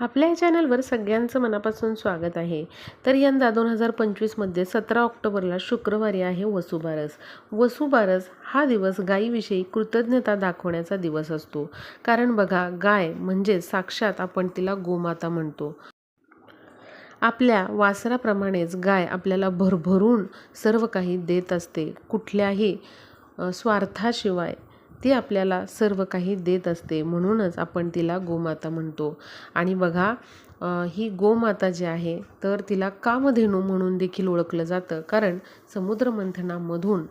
आपल्या या चॅनलवर सगळ्यांचं मनापासून स्वागत आहे. तर यंदा दोन हजार पंचवीसमध्ये सतरा ऑक्टोबरला शुक्रवारी आहे वसुबारस वसुबारस हा दिवस गायीविषयी कृतज्ञता दाखवण्याचा दिवस असतो. कारण बघा गाय म्हणजे साक्षात आपण तिला गोमाता म्हणतो. आपल्या वासराप्रमाणेच गाय आपल्याला भरभरून सर्व काही देत असते. कुठल्याही स्वार्थाशिवाय. ती आपल्याला सर्व काही देत असते. म्हणूनच आपण तिला गोमाता म्हणतो. आणि बघा ही गोमाता जी आहे तर तिला कामधेनू म्हणून देखील ओळखलं जातं. कारण समुद्रमंथनामधून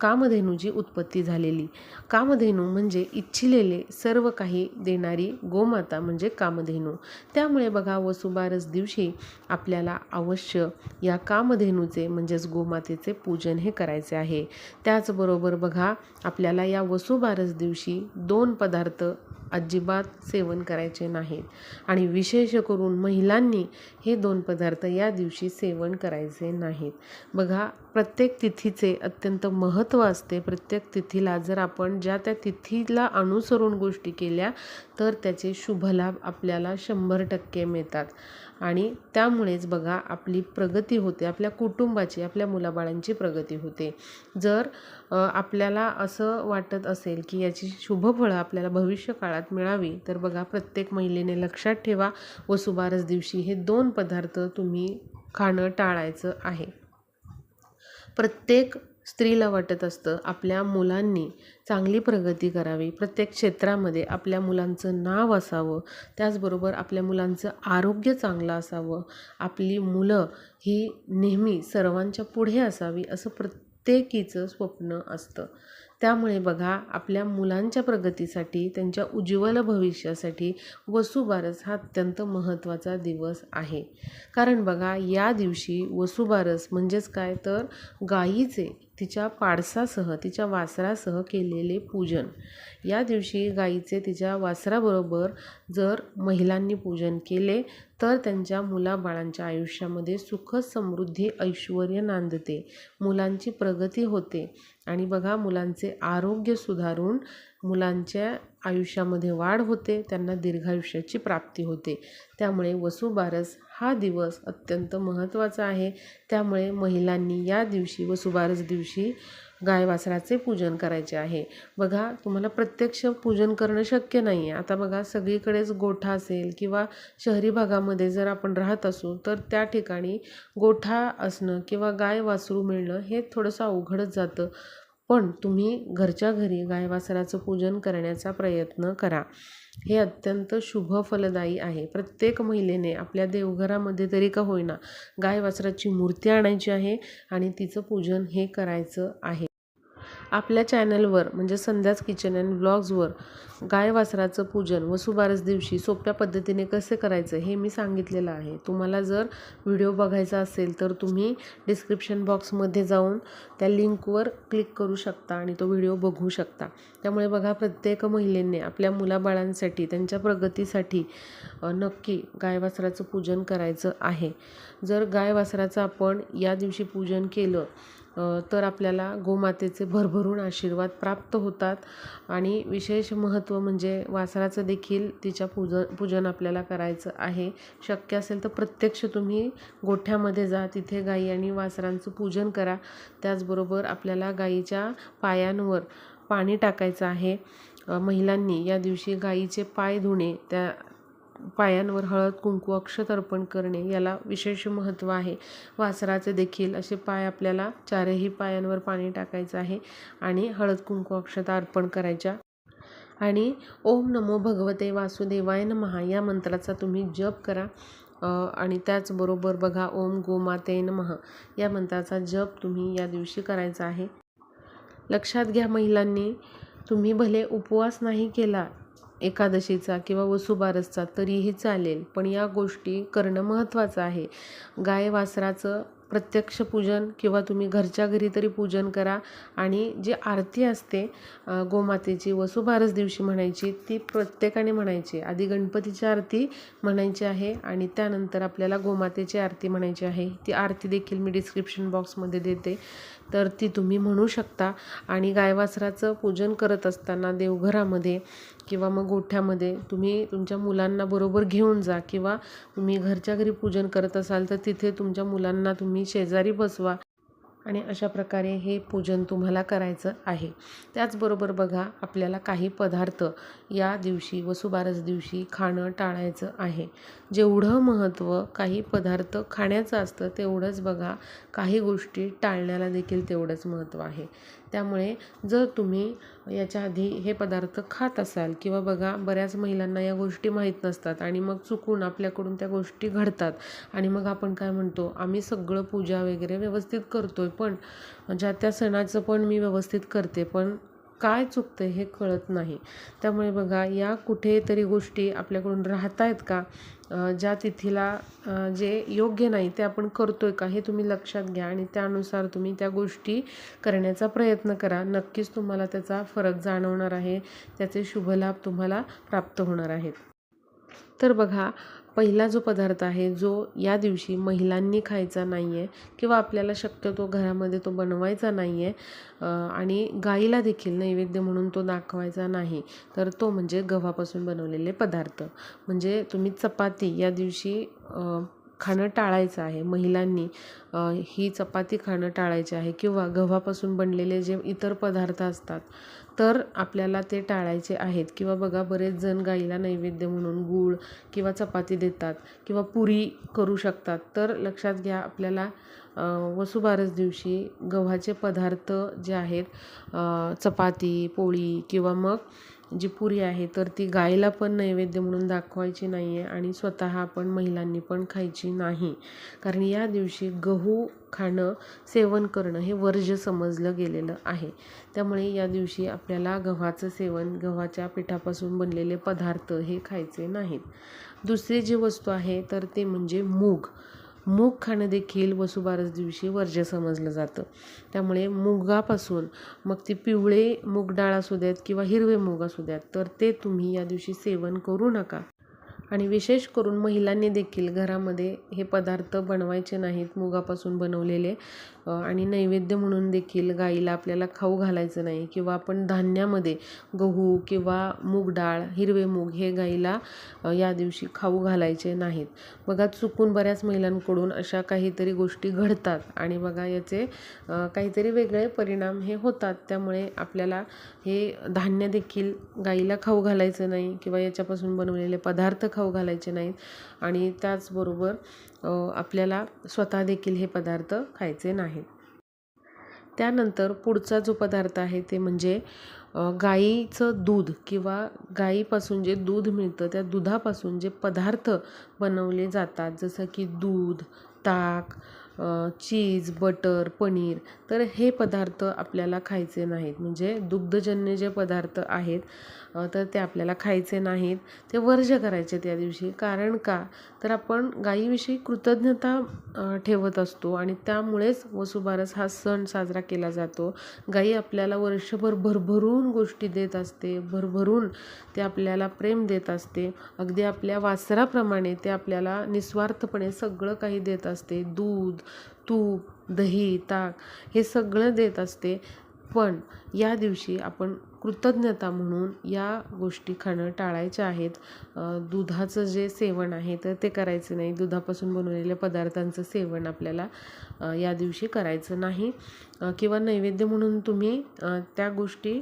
कामधेनूची उत्पत्ती झालेली. कामधेनू म्हणजे इच्छिलेले सर्व काही देणारी गोमाता म्हणजे कामधेनू. त्यामुळे बघा वसुबारस दिवशी आपल्याला अवश्य या कामधेनूचे म्हणजेच गोमातेचे पूजन हे करायचे आहे. त्याचबरोबर बघा आपल्याला या वसुबारस दिवशी दोन पदार्थ अजिबात सेवन करायचे नाहीत. आणि विशेष करून महिलांनी हे दोन पदार्थ या दिवशी सेवन करायचे नाहीत. बघा प्रत्येक तिथीचे अत्यंत महत्त्व असते. प्रत्येक तिथीला जर आपण ज्या त्या तिथीला अनुसरून गोष्टी केल्या तर त्याचे शुभलाभ आपल्याला शंभर टक्के मिळतात. आणि त्यामुळेच बघा आपली प्रगती होते आपल्या कुटुंबाची आपल्या मुलाबाळांची प्रगती होते. जर आपल्याला असं वाटत असेल की याची शुभफळं आपल्याला भविष्य काळात मिळावी तर बघा प्रत्येक महिलेने लक्षात ठेवा वसुबारस दिवशी हे दोन पदार्थ तुम्ही खाणं टाळायचं आहे. प्रत्येक स्त्रीला वाटत असतं आपल्या मुलांनी चांगली प्रगती करावी. प्रत्येक क्षेत्रामध्ये आपल्या मुलांचं नाव असावं. त्याचबरोबर आपल्या मुलांचं आरोग्य चांगलं असावं. आपली मुलं ही नेहमी सर्वांच्या पुढे असावी असं प्रत्येकीचं स्वप्न असतं. त्यामुळे बघा आपल्या मुलांच्या प्रगतीसाठी त्यांच्या उज्ज्वल भविष्यासाठी वसुबारस हा अत्यंत महत्त्वाचा दिवस आहे. कारण बघा या दिवशी वसुबारस म्हणजेच काय? तर गायीचे तिच्या पाडसासह तिच्या वासरासह केलेले पूजन. या दिवशी गायीचे तिच्या वासराबरोबर जर महिलांनी पूजन केले तर त्यांच्या मुलाबाळांच्या आयुष्यामध्ये सुख समृद्धी ऐश्वर नांदते. मुलांची प्रगती होते. आणि बघा मुलांचे आरोग्य सुधारून मुलांच्या आयुष्यामध्ये वाढ होते त्यांना दीर्घायुष्याची प्राप्ती होते. त्यामुळे वसुबारस हा दिवस अत्यंत महत्त्वाचा आहे. त्यामुळे महिलांनी या दिवशी वसुबारस दिवशी गाय वासराचे पूजन करायचे आहे. बघा तुम्हाला प्रत्यक्ष पूजन करणं शक्य नाही आहे आता बघा सगळीकडेच गोठा असेल किंवा शहरी भागामध्ये जर आपण राहत असू तर त्या ठिकाणी गोठा असणं किंवा गाय वासरू मिळणं हे थोडंसं अवघडच जातं. पण तुम्ही घरच्या घरी गाय वासराचं पूजन करण्याचा प्रयत्न करा. हे अत्यंत शुभ फलदायी आहे. प्रत्येक महिलेने आपल्या देवघरामध्ये तरी का होईना गाय वासराची मूर्ती आणायची आहे आणि तिचं पूजन हे करायचं आहे. आपल्या चॅनलवर म्हणजे संध्याच किचन अँड ब्लॉग्सवर गाय वासराचं पूजन वसुबारस दिवशी सोप्या पद्धतीने कसे करायचं हे मी सांगितलेलं आहे. तुम्हाला जर व्हिडिओ बघायचा असेल तर तुम्ही डिस्क्रिप्शन बॉक्समध्ये जाऊन त्या लिंकवर क्लिक करू शकता आणि तो व्हिडिओ बघू शकता. त्यामुळे बघा प्रत्येक महिलेने आपल्या मुलाबाळांसाठी त्यांच्या प्रगतीसाठी नक्की गाय वासराचं पूजन करायचं आहे. जर गाय वासराचं आपण या दिवशी पूजन केलं तर आपल्याला गोमातेचे भरभरून आशीर्वाद प्राप्त होतात. आणि विशेष महत्त्व म्हणजे वासराचं देखील तिच्या पूज पूजन आपल्याला करायचं आहे. शक्य असेल तर प्रत्यक्ष तुम्ही गोठ्यामध्ये जा तिथे गाई आणि वासरांचं पूजन करा. त्याचबरोबर आपल्याला गाईच्या पायांवर पाणी टाकायचं आहे. महिलांनी या दिवशी गाईचे पाय धुणे त्या पायांवर हळद कुंकू अक्षत अर्पण करणे याला विशेष महत्त्व आहे. वासराचे देखील असे पाय आपल्याला चारही पायांवर पाणी टाकायचं आहे आणि हळद कुंकू अक्षता अर्पण करायच्या. आणि ओम नमो भगवते वासुदेवाय महा या मंत्राचा तुम्ही जप करा. आणि त्याचबरोबर बघा ओम गोमाते नमः या मंत्राचा जप तुम्ही या दिवशी करायचा आहे. लक्षात घ्या महिलांनी तुम्ही भले उपवास नाही केला एकादशीचा किंवा वसुबारसचा तरीही चालेल. पण या गोष्टी करणं महत्त्वाचं आहे. गाय वासराचं प्रत्यक्ष पूजन किंवा तुम्ही घरच्या घरी तरी पूजन करा आणि जी आरती असते गोमातेची वसुबारस दिवशी म्हणायची ती प्रत्येकाने म्हणायची. आधी गणपतीची आरती म्हणायची आहे आणि त्यानंतर आपल्याला गोमातेची आरती म्हणायची आहे. ती आरती देखील मी डिस्क्रिप्शन बॉक्समध्ये देते. तर ती तुम्ही म्हणू शकता. आणि गायवासराचं पूजन करत असताना देवघरामध्ये किंवा मग गोठ्यामध्ये तुम्ही तुमच्या मुलांना बरोबर घेऊन जा किंवा तुम्ही घरच्या घरी पूजन करत असाल तर तिथे तुमच्या मुलांना तुम्ही शेजारी बसवा. आणि अशा प्रकारे हे पूजन तुम्हाला करायचं आहे. त्याचबरोबर बघा आपल्याला काही पदार्थ या दिवशी वसुबारस दिवशी खाणं टाळायचं आहे. जेवढं महत्त्व काही पदार्थ खाण्याचं असतं तेवढंच बघा काही गोष्टी टाळण्याला देखील तेवढंच महत्त्व आहे. त्यामुळे जर तुम्ही याच्या आधी हे पदार्थ खात असाल किंवा बघा बऱ्याच महिलांना या गोष्टी माहीत नसतात आणि मग चुकून आपल्याकडून त्या गोष्टी घडतात आणि मग आपण काय म्हणतो आम्ही सगळं पूजा वगैरे व्यवस्थित करतो आहे पण ज्या त्या सणाचं पण मी व्यवस्थित करते पण काय चुकतं हे कळत नाही. त्यामुळे बघा या कुठेतरी गोष्टी आपल्याकडून राहत आहेत का ज्या तिथीला जे योग्य नाही ते आपण करतो आहे का हे तुम्ही लक्षात घ्या आणि त्यानुसार तुम्ही त्या गोष्टी करण्याचा प्रयत्न करा. नक्कीच तुम्हाला त्याचा फरक जाणवणार आहे. त्याचे शुभलाभ तुम्हाला प्राप्त होणार आहेत. तर बघा पहिला जो पदार्थ आहे जो या दिवशी महिलांनी खायचा नाही आहे किंवा आपल्याला शक्यतो घरामध्ये तो बनवायचा नाही आहे आणि गाईला देखील नैवेद्य म्हणून तो दाखवायचा नाही तर तो म्हणजे गव्हापासून बनवलेले पदार्थ. म्हणजे तुम्ही चपाती या दिवशी खाणं टाळायचं आहे. महिलांनी ही चपाती खाणं टाळायची आहे किंवा गव्हापासून बनलेले जे इतर पदार्थ असतात तर आपल्याला ते टाळायचे आहेत. किंवा बघा बरेच जण गाईला नैवेद्य म्हणून गूळ किंवा चपाती देतात किंवा पुरी करू शकतात. तर लक्षात घ्या आपल्याला वसुबारस दिवशी गव्हाचे पदार्थ जे आहेत चपाती पोळी किंवा मग जी पुरी आहे तर ती गायला पण नैवेद्य म्हणून दाखवायची नाही आहे आणि स्वतः आपण महिलांनी पण खायची नाही. कारण या दिवशी गहू खाणं सेवन करणं हे वर्ज्य समजलं गेलेलं आहे. त्यामुळे या दिवशी आपल्याला गव्हाचं सेवन गव्हाच्या पिठापासून बनलेले पदार्थ हे खायचे नाहीत. दुसरी जी वस्तू आहे तर ते म्हणजे मूग. मूग खाणं देखील वसुबारस दिवशी वर्ज्य समजलं जातं. त्यामुळे मुगापासून मग ती पिवळे मूग डाळ असू द्यात किंवा हिरवे मूग असू द्यात तर ते तुम्ही या दिवशी सेवन करू नका. आणि विशेष करून महिलांनी देखील घरामध्ये हे पदार्थ बनवायचे नाहीत मुगापासून बनवलेले. आणि नैवेद्य म्हणून देखील गाईला आपल्याला खाऊ घालायचं नाही किंवा आपण धान्यामध्ये गहू किंवा मूग डाळ हिरवे मूग हे गाईला या दिवशी खाऊ घालायचे नाहीत. बघा चुकून बऱ्याच महिलांकडून अशा काहीतरी गोष्टी घडतात आणि बघा याचे काहीतरी वेगळे परिणाम हे होतात. त्यामुळे आपल्याला हे धान्य देखील गाईला खाऊ घालायचं नाही किंवा याच्यापासून बनवलेले पदार्थ खाऊ घालायचे नाहीत. आणि त्याचबरोबर आपल्याला स्वतः देखील हे पदार्थ खायचे नाहीत. त्यानंतर पुढचा जो पदार्थ आहे ते म्हणजे गाईचं दूध किंवा गाईपासून जे दूध मिळतं त्या दुधापासून जे पदार्थ बनवले जातात जसं की दूध ताक चीज बटर पनीर तर हे पदार्थ आपल्याला खायचे नाहीत. म्हणजे दुग्धजन्य जे पदार्थ आहेत तर ते आपल्याला खायचे नाहीत. ते वर्ज्य करायचे त्या दिवशी. कारण का? तर आपण गाईविषयी कृतज्ञता ठेवत असतो आणि त्यामुळेच वसुबारस हा सण साजरा केला जातो. गाई आपल्याला वर्षभर भरभरून गोष्टी देत असते. भरभरून ते आपल्याला प्रेम देत असते. अगदी आपल्या वासराप्रमाणे ते आपल्याला निस्वार्थपणे सगळं काही देत असते. दूध तूप दही ताक हे सगळं देत असते. पण या दिवशी आपण कृतज्ञता म्हणून या गोष्टी खाणं टाळायच्या आहेत. दुधाचं जे सेवन आहे तर ते करायचं नाही. दुधापासून बनवलेल्या पदार्थांचं सेवन आपल्याला या दिवशी करायचं नाही. किंवा नैवेद्य म्हणून तुम्ही त्या गोष्टी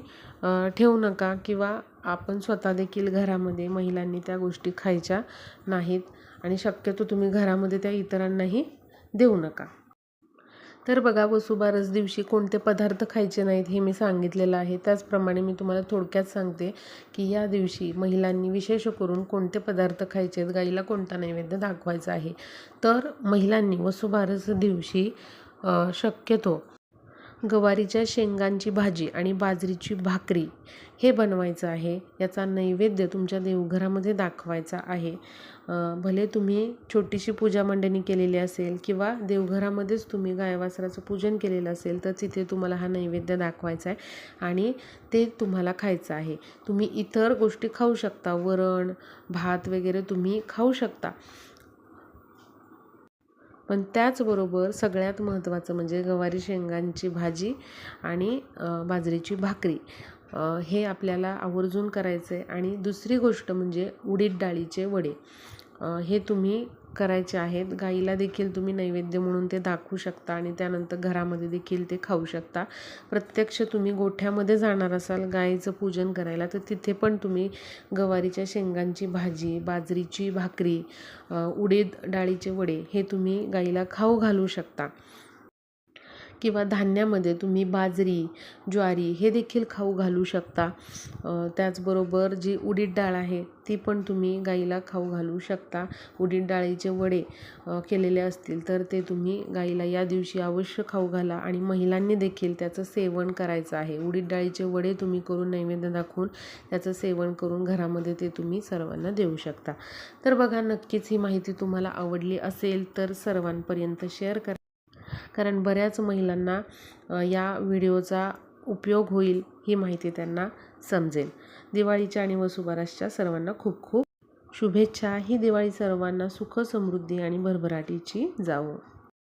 ठेवू नका किंवा आपण स्वतः देखील घरामध्ये महिलांनी त्या गोष्टी खायच्या नाहीत आणि शक्यतो तुम्ही घरामध्ये त्या इतरांनाही देऊ नका. तर बघा वसुबारस दिवशी कोणते पदार्थ खायचे नाहीत हे मी सांगितलेलं आहे. त्याचप्रमाणे मी तुम्हाला थोडक्यात सांगते की या दिवशी महिलांनी विशेष करून कोणते पदार्थ खायचे आहेत गाईला कोणता नैवेद्य दाखवायचा आहे. तर महिलांनी वसुबारस दिवशी शक्यतो गवारीच्या शेंगांची भाजी आणि बाजरीची भाकरी हे बनवायचं आहे. याचा नैवेद्य तुमच्या देवघरामध्ये दाखवायचा आहे. भले तुम्ही छोटीशी पूजा मंडणी केलेली असेल किंवा देवघरामध्येच तुम्ही गायवासराचं पूजन केलेलं असेल तर तिथे तुम्हाला हा नैवेद्य दाखवायचा आहे आणि ते तुम्हाला खायचं आहे. तुम्ही इतर गोष्टी खाऊ शकता वरण भात वगैरे तुम्ही खाऊ शकता. पण त्याचबरोबर सगळ्यात महत्त्वाचं म्हणजे गवारी शेंगांची भाजी आणि बाजरीची भाकरी हे आपल्याला आवर्जून करायचं आहे आणि दुसरी गोष्ट म्हणजे उडीद डाळीचे वडे हे तुम्ही करायचे आहेत. गाईला देखील तुम्ही नैवेद्य म्हणून ते दाखवू शकता आणि त्यानंतर घरामध्ये देखील ते खाऊ शकता. प्रत्यक्ष तुम्ही गोठ्यामध्ये जाणार असाल गाईचं पूजन करायला तर तिथे पण तुम्ही गवारीच्या शेंगांची भाजी बाजरीची भाकरी उडीद डाळीचे वडे हे तुम्ही गाईला खाऊ घालू शकता. किंवा धान्यामध्ये तुम्ही बाजरी ज्वारी हे देखील खाऊ घालू शकता. त्याचबरोबर जी उडीद डाळ आहे ती पण तुम्ही गाईला खाऊ घालू शकता. उडीद डाळीचे वडे केलेले असतील तर ते तुम्ही गाईला या दिवशी अवश्य खाऊ घाला आणि महिलांनी देखील त्याचं सेवन करायचं आहे. उडीद डाळीचे वडे तुम्ही करून नैवेद्य दाखवून त्याचं सेवन करून घरामध्ये ते तुम्ही सर्वांना देऊ शकता. तर बघा नक्कीच ही माहिती तुम्हाला आवडली असेल तर सर्वांपर्यंत शेअर करा. कारण बऱ्याच महिलांना या व्हिडिओचा उपयोग होईल ही माहिती त्यांना समजेल. दिवाळीच्या आणि वसुबारसच्या सर्वांना खूप खूप शुभेच्छा. ही दिवाळी सर्वांना सुख समृद्धी आणि भरभराटीची जावो.